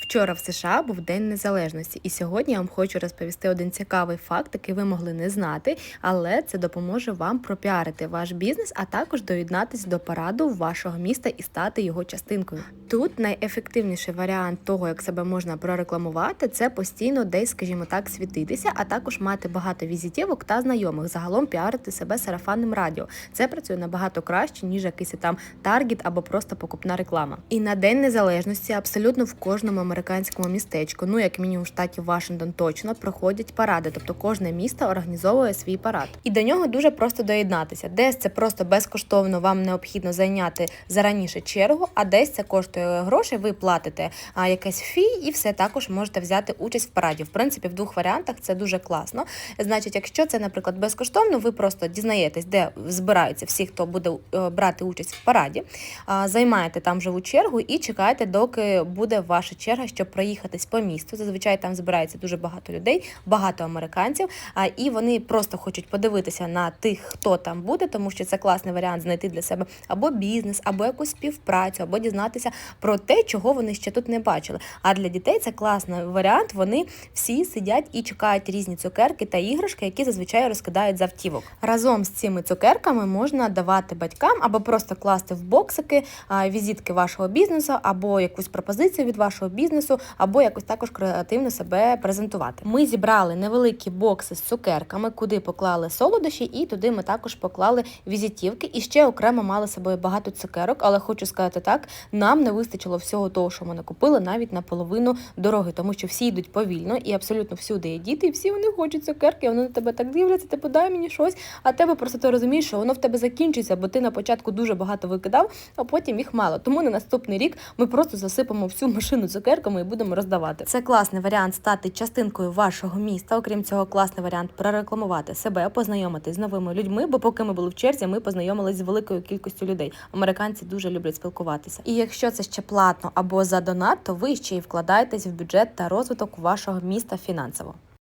Вчора в США був День Незалежності, і сьогодні я вам хочу розповісти один цікавий факт, який ви могли не знати, але це допоможе вам пропіарити ваш бізнес, а також доєднатись до параду вашого міста і стати його частинкою. Тут найефективніший варіант того, як себе можна прорекламувати, це постійно десь, скажімо так, світитися, а також мати багато візитівок та знайомих. Загалом піарити себе сарафанним радіо. Це працює набагато краще, ніж якийсь там таргет або просто покупна реклама. І на День Незалежності абсолютно в кожному американському містечку, ну як мінімум в штаті Вашингтон, точно проходять паради. Тобто кожне місто організовує свій парад. І до нього дуже просто доєднатися. Десь це просто безкоштовно вам необхідно зайняти зараніше чергу, а десь це коштує грошей. Ви платите якесь фі, і все також можете взяти участь в параді. В принципі, в двох варіантах це дуже класно. Значить, якщо це, наприклад, безкоштовно, ви просто дізнаєтесь, де збираються всі, хто буде е, брати участь в параді, займаєте там живу чергу і чекаєте, доки буде ваша черга, щоб проїхатись по місту. Зазвичай там збирається дуже багато людей, багато американців, і вони просто хочуть подивитися на тих, хто там буде, тому що це класний варіант знайти для себе або бізнес, або якусь співпрацю, або дізнатися про те, чого вони ще тут не бачили. А для дітей це класний варіант. Вони всі сидять і чекають різні цукерки та іграшки, які зазвичай розкидають з автівок. Разом з цими цукерками можна давати батькам або просто класти в боксики візитки вашого бізнесу, або якусь пропозицію від вашого бізнесу, або якось також креативно себе презентувати. Ми зібрали невеликі бокси з цукерками, куди поклали солодощі, і туди ми також поклали візитівки. І ще окремо мали з собою багато цукерок, але хочу сказати так, нам не вистачило всього того, що ми накупили навіть на половину дороги, тому що всі йдуть повільно і абсолютно всюди є діти, і всі вони хочуть цукерки, вони на тебе так дивляться, типу дай мені щось, а тебе просто ти розумієш, що воно в тебе закінчиться, бо ти на початку дуже багато викидав, а потім їх мало. Тому на наступний рік ми просто засипемо всю машину цукерками і будемо роздавати. Це класний варіант стати частинкою вашого міста. Окрім цього, класний варіант прорекламувати себе, познайомитись з новими людьми. Бо поки ми були в черзі, ми познайомились з великою кількістю людей. Американці дуже люблять спілкуватися. І якщо це ще платно або за донат, то ви ще й вкладаєтесь в бюджет та розвиток вашого міста фінансово.